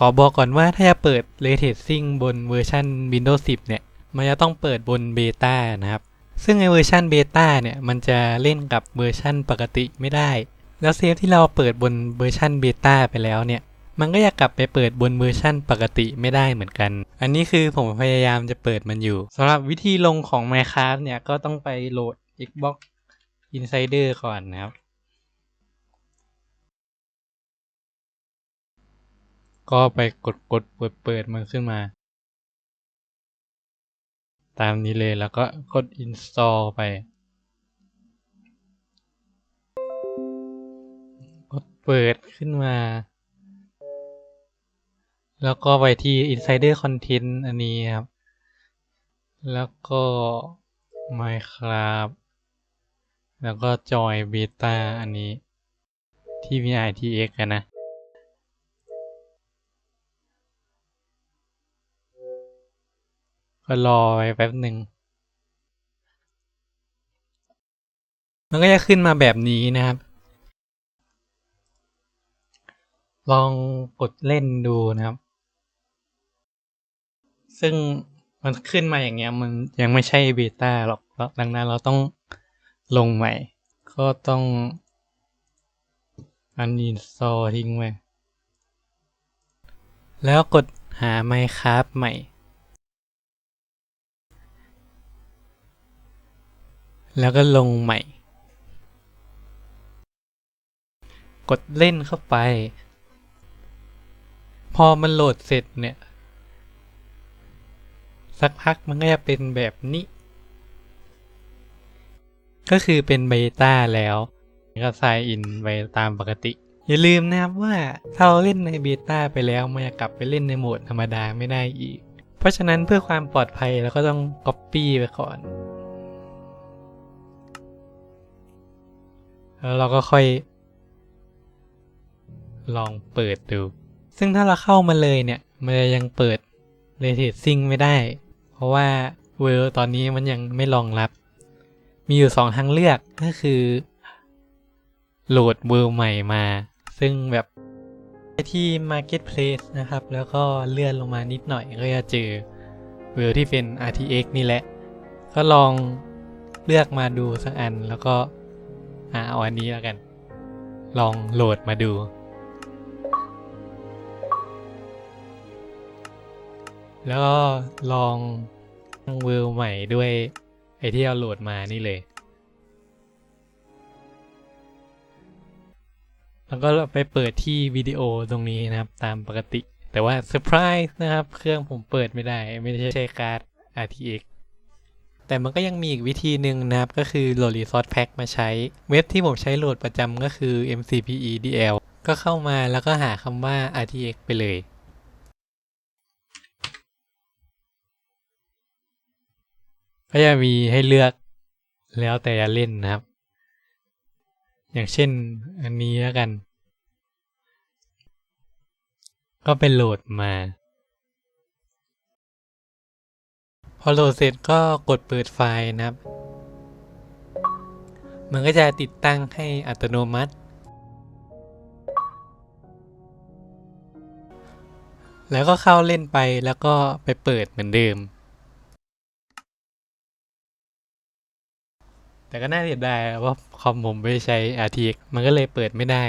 ขอบอกก่อนว่าถ้าจะเปิด Ray Tracing บนเวอร์ชัน Windows 10 เนี่ย มันจะต้องเปิดบนเบต้านะครับ ซึ่งในเวอร์ชันเบต้าเนี่ย มันจะเล่นกับเวอร์ชันปกติไม่ได้ แล้วเซฟที่เราเปิดบนเวอร์ชันเบต้าไปแล้วเนี่ย มันก็จะกลับไปเปิดบนเวอร์ชันปกติไม่ได้เหมือนกัน อันนี้คือผมพยายามจะเปิดมันอยู่สำหรับวิธีลงของ Minecraft เนี่ยก็ต้องไปโหลด Xbox Insider ก่อนนะครับ ก็ไปกดกดเปิดเปิดมันขึ้นมา ตามนี้เลยแล้วก็กด install ไป กดเปิดขึ้นมา แล้วก็ไปที่ insider content อันนี้ครับ แล้วก็ Minecraft แล้วก็ join beta อันนี้ที่มี ITX นะ ก็รอไปแป๊บหนึ่งมันก็จะขึ้นมาแบบนี้นะครับ ลองกดเล่นดูนะครับ ซึ่งมันขึ้นมาอย่างเงี้ย มันยังไม่ใช่เบต้าหรอกดังนั้นเราต้องลงใหม่ ก็ต้อง uninstall ทิ้งไว้แล้วกดหา Minecraft ใหม่ แล้วก็ลงใหม่ กดเล่นเข้าไป พอมันโหลดเสร็จเนี่ย สักพักมันก็จะเป็นแบบนี้ ก็คือเป็นเบต้าแล้วก็ไซน์อินไปตามปกติ อย่าลืมนะครับว่าถ้าเราเล่นในเบต้าไปแล้วมันจะกลับไปเล่นในโหมดธรรมดาไม่ได้อีก เพราะฉะนั้นเพื่อความปลอดภัยเราก็ต้อง Copy ไปก่อน แล้วเราก็ค่อย ลองเปิดดู ซึ่งถ้าเราเข้ามาเลยเนี่ย มันจะยังเปิด r a t e Sync ไม่ได้ เพราะว่าเวอร์ตอนนี้มันยังไม่รองรับ มีอยู่สองทางเลือกก็คือ โหลดเวอร์ใหม่มา ซึ่งแบบไปที่ Marketplace นะครับ แล้วก็เลื่อนลงมานิดหน่อย ก็จะเจอเวอร์ที่เป็น RTX นี่แหละ ก็ลองเลือกมาดูสักอันแล้วก็ อ่าเอาอันนี้แล้วกัน ลองโหลดมาดู แล้วก็ลองเวอร์ใหม่ด้วยไอที่เราโหลดมานี่เลย แล้วก็ไปเปิดที่วิดีโอตรงนี้นะครับตามปกติ แต่ว่าเซอร์ไพรส์นะครับ เครื่องผมเปิดไม่ได้ ไม่ใช่การ์ด RTX แต่มันก็ยังมีอีกวิธีหนึ่งนะครับก็คือโหลด Resource Pack มาใช้ เว็บที่ผมใช้โหลดประจำก็คือ MCPEDL ก็เข้ามาแล้วก็หาคำว่า RTX ไปเลย ก็จะมีให้เลือกแล้วแต่จะเล่นนะครับ อย่างเช่นอันนี้แล้วกัน ก็เป็นโหลดมา พอโหลดเสร็จก็กดเปิดไฟล์นะครับ มันก็จะติดตั้งให้อัตโนมัติ แล้วก็เข้าเล่นไปแล้วก็ไปเปิดเหมือนเดิม แต่ก็น่าเสียดายว่าคอมผมไม่ใช้ RTX มันก็เลยเปิดไม่ได้